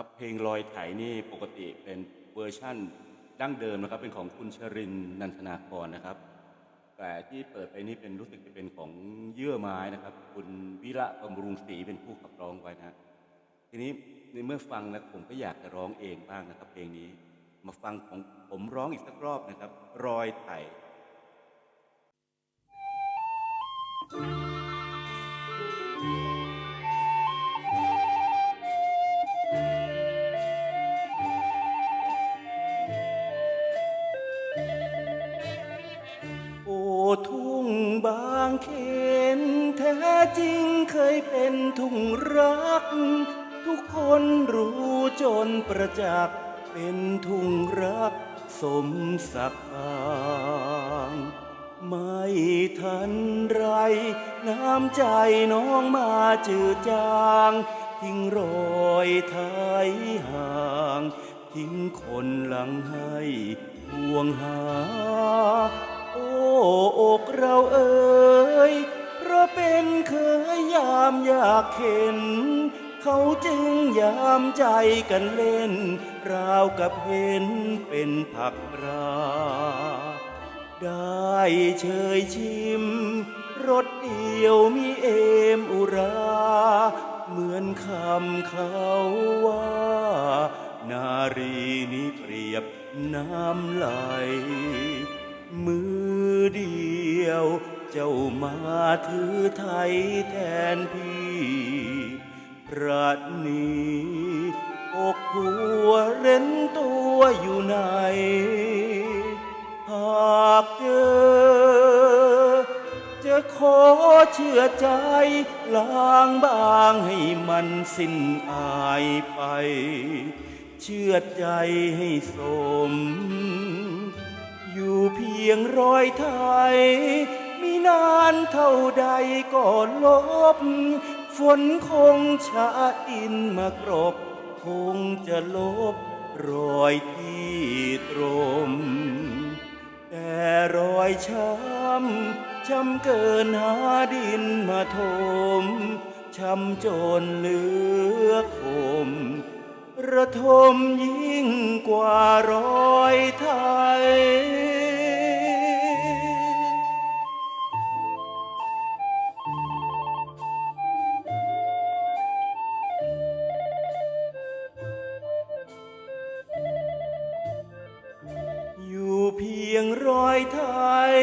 ครับเพลงลอยไถนี่ปกติเป็นเวอร์ชั่นดั้งเดิมนะครับ เป็นของคุณชรินนันทนาครนะครับ แต่ที่เปิดไปนี่เป็นรู้สึกจะเป็นของเยื่อไม้นะครับ คุณวิระบำรุงศรีเป็นผู้ขับร้องไว้นะทีนี้ในเมื่อฟังแล้วผมก็อยากจะร้องเองบ้างนะครับเพลงนี้ มาฟังของผมร้องอีกสักรอบนะครับ รอยไถ เขนแท้จริงเคยเป็นทุ่งรัก ทุกคนรู้จนประจักษ์เป็นทุ่งรักสมศักดิ์ปางไม่ทันไร น้ำใจน้องมาจืดจาง ทิ้งรอยไทยห่าง ทิ้งคนหลังให้ห่วงหา โอ้อกเราเอ่ย เป็นเคยยามอยากเห็น เขาจึงยามใจกันเล่น ราวกับเห็นเป็นผักรา ได้เชยชิม รสเดียวมีเอมอุรา เหมือนคำเขาว่า นารีนี้เปรียบน้ำไหลมือเดียว เจ้ามาถือไทยแทนพี่พระนีอกหัวเร้นตัวอยู่ในหากเจอ จะขอเชื่อใจล้างบางให้มันสิ้นอายไป เชื่อใจให้สม อยู่เพียงรอยไทย มีนานเท่าใดก็ลบ ฝนคงชาดินมากรบ คงจะลบรอยที่ตรม แต่รอยช้ำช้ำเกินหาดินมาถมช้ำจนเหลือคมระทมยิ่งกว่ารอยไทย รอยไทย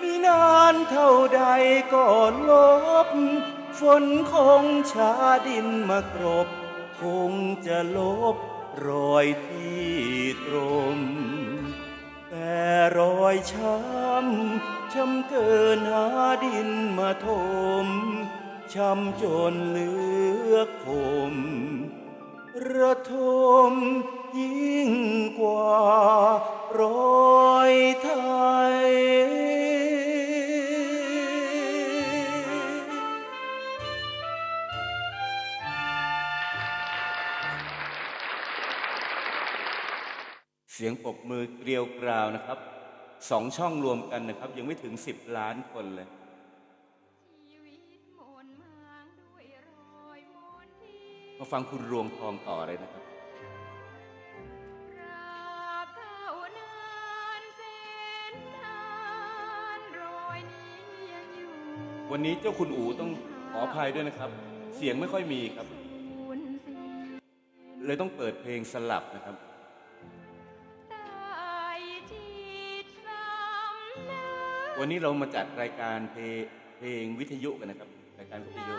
มีนานเท่าใดก็ลบ ฝนคงชาดินมากรบ คงจะลบรอยที่ตรม แต่รอยช้ำช้ำเกินหาดินมาถมช้ำจนเหลือคมระทม ยิ่งกว่ารอยไทย เสียงปรบมือเกลียวกราวนะครับสองช่องรวมกันนะครับ ยังไม่ถึง10ล้านคนเลยชีวิตหมุนมางด้วยรอยมนทินมาฟังคุณรวงทองต่อเลยนะครับ วันนี้เจ้าคุณอูต้องขออภัยด้วยนะครับ เสียงไม่ค่อยมีครับ เลยต้องเปิดเพลงสลับนะครับวันนี้เรามาจัดรายการเพลงเพลงวิทยุกันนะครับ รายการวิทยุ